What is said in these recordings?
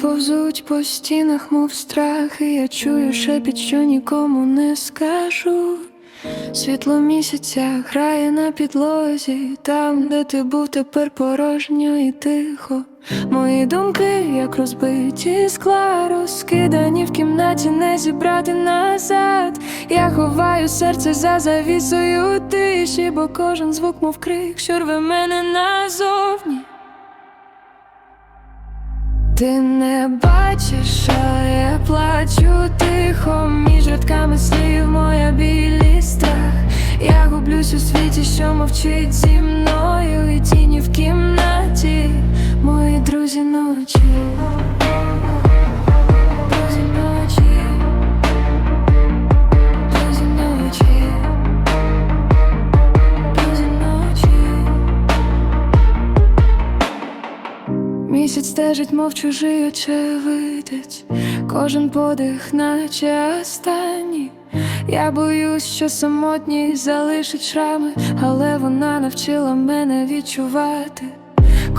повзуть по стінах, мов страхи. Я чую шепіт, що нікому не скажу. Світло місяця грає на підлозі, там, де ти був, тепер порожньо і тихо. Мої думки, як розбиті скла, розкидані в кімнаті, не зібрати назад. Я ховаю серце за завісою тиші, бо кожен звук, мов крик, що рве мене назовні. Ти не бачиш, а я плачу тихо між рядками слів моя білі страх. Я гублюсь у світі, що мовчить зі мною, і тіні в Місяць стежить, мов чужий очевидець, кожен подих, наче останній. Я боюсь, що самотній залишить шрами, але вона навчила мене відчувати.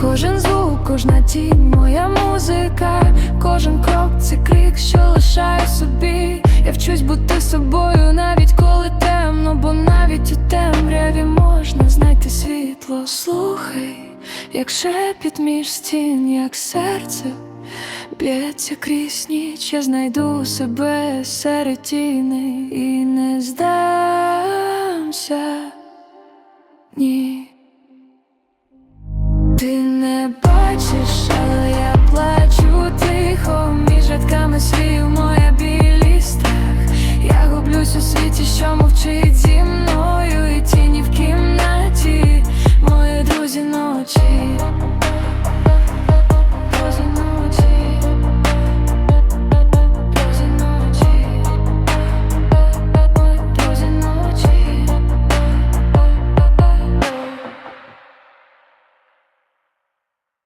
Кожен звук, кожна тінь, моя музика, кожен крок це крик, що лишаю собі. Я вчусь бути собою, навіть коли темно, бо навіть у темряві можна знайти світло. Як шепіт між стін, як серце б'ється крізь ніч, я знайду себе серед тіней і не здамся. Ні. Ти не бачиш, але я плачу тихо між рядками слів моя білі страх. Я гублюсь у світі, що мовчить